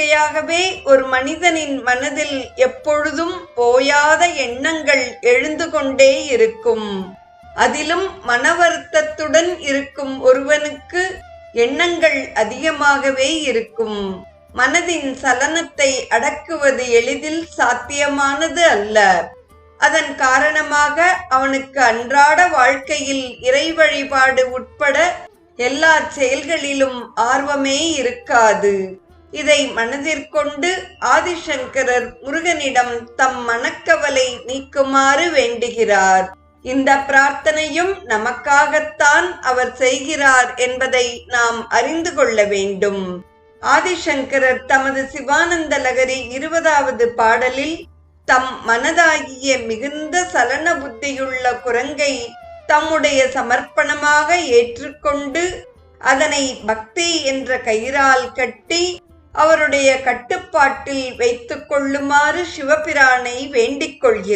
இயற்கையாகவே ஒரு மனிதனின் மனதில் எப்பொழுதும் போயாத எண்ணங்கள் எழுந்து கொண்டே இருக்கும். அதிலும் மன வருத்தத்துடன் இருக்கும் ஒருவனுக்கு எண்ணங்கள் அதிகமாகவே இருக்கும். மனதின் சலனத்தை அடக்குவது எளிதில் சாத்தியமானது அல்ல. அதன் காரணமாக அவனுக்கு அன்றாட வாழ்க்கையில் இறை வழிபாடு உட்பட எல்லா செயல்களிலும் ஆர்வமே இருக்காது. இதை மனதிற்கொண்டு ஆதிசங்கரர் முருகனிடம் தம் மனக்கவலை நீக்குமாறு வேண்டுகிறார். இந்த பிரார்த்தனையும் நமக்காகத்தான் அவர் செய்கிறார் என்பதை நாம் அறிந்து கொள்ள வேண்டும். ஆதிசங்கரர் தமது சிவானந்த லகரி இருபதாவது பாடலில் தம் மனதாகிய மிகுந்த சலன புத்தியுள்ள குரங்கை தம்முடைய சமர்ப்பணமாக ஏற்றுக்கொண்டு அதனை பக்தி என்ற கயிறால் கட்டி அவருடைய கட்டுப்பாட்டில் வைத்துக் கொள்ளுமாறு சிவபிரானை வேண்டிக் கொள்கிறார்